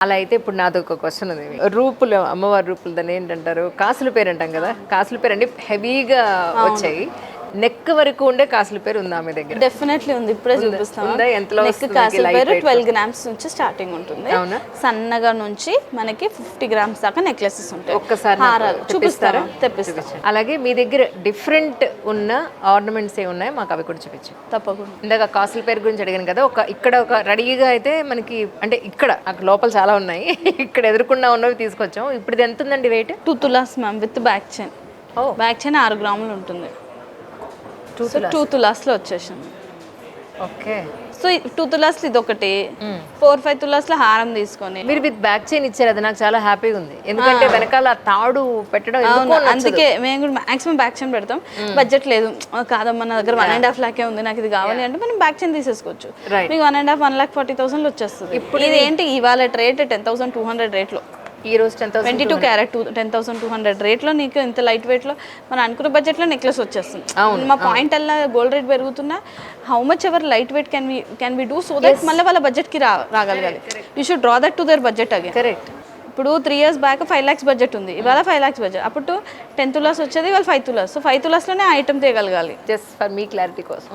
అలా అయితే ఇప్పుడు నాది ఒక క్వశ్చన్ ఉంది. రూపులు అమ్మవారి రూపులు దాన్ని ఏంటంటారు? కాసుల పేరు అంటాం కదా? కాసుల పేరు అంటే హెవీగా వచ్చాయి. నెక్ వరకు ఉండే కాసుల పేరు ఉందా మీ దగ్గర? డెఫినెట్లీ ఉంది. ఇప్పుడే చూపిస్తాం? ఎంతలో నెక్ కాసుల పేరు? ట్వెల్వ్ గ్రామ్స్ నుంచి స్టార్టింగ్ ఉంటుంది. అవునా? సన్నగా నుంచి మనకి ఫిఫ్టీ గ్రామ్స్ దాకా నెక్లెసెస్ ఉంటాయి. ఒక్కసారి హారాలు. తెప్పిస్తారా? చూపిస్తారా? తెప్పిస్తాం అలాగే మీ దగ్గర డిఫరెంట్ ఉన్న ఆర్నమెంట్స్ ఏ ఉన్నాయి మాకు అవి కూడా చూపించు. తప్పకుండా. ఇందాక కాసుల పేరు గురించి అడిగాను కదా ఒక ఇక్కడ ఒక రెడీగా అయితే మనకి అంటే ఇక్కడ అక్కడ లోపల చాలా ఉన్నాయి. ఇక్కడ ఎదురుకుండా ఉన్నవి తీసుకొచ్చాం ఇప్పుడు ఇది ఎంత ఉందండి weight two tolas ma'am with back chain back chain ఆరు గ్రాములు ఉంటుంది. సో టూ తులాస్లో వచ్చేసింది. ఓకే. సో టూ తులాస్లో ఇది ఒకటి ఫోర్ ఫైవ్ తులాస్లో హారం తీసుకొని. మీరు విత్ బ్యాక్ చైన్ ఇచ్చారు అది నాకు చాలా హ్యాపీగా ఉంది. ఎందుకంటే వెనకాల తాడు పెట్టడం అవును. అందుకే మేము కూడా మాక్సిమం బ్యాక్ చైన్ పెడతాం. బడ్జెట్ లేదు. కాదమ్మా నా దగ్గర వన్ అండ్ హాఫ్ లాకే ఉంది నాకు ఇది కావాలి అంటే మనం బ్యాక్ చైన్ తీసేసుకోవచ్చు. మీకు one and half one lakh forty thousand వచ్చేస్తుంది. ఇప్పుడు ఇది ఏంటి? ఇవాళ rate ten thousand two hundred రేట్లో ఈ రోజు ten thousand twenty two carat two ten thousand two hundred రేట్లో నీకు ఇంత లైట్ వెయిట్లో మనం అనుకున్న బడ్జెట్లో నెక్లెస్ వచ్చేస్తుంది. మా పాయింట్ అలా gold rate పెరుగుతున్నా how much ever light weight can we can we do so that మళ్ళీ వాళ్ళ బడ్జెట్కి రా రాగలగాలి. You should draw that to their budget again correct ఇప్పుడు three years back five lakhs budget ఉంది. ఇవాళ ఫైవ్ ల్యాక్స్ బడ్జెట్ అప్పుడు ten tolas వచ్చేది ఇవాళ ఫైవ్ తులాస్. సో ఫైవ్ తులాస్లోనే ఐటమ్ తీయగలగాలి జస్ట్ ఫర్ మీ క్లారిటీ కోసం.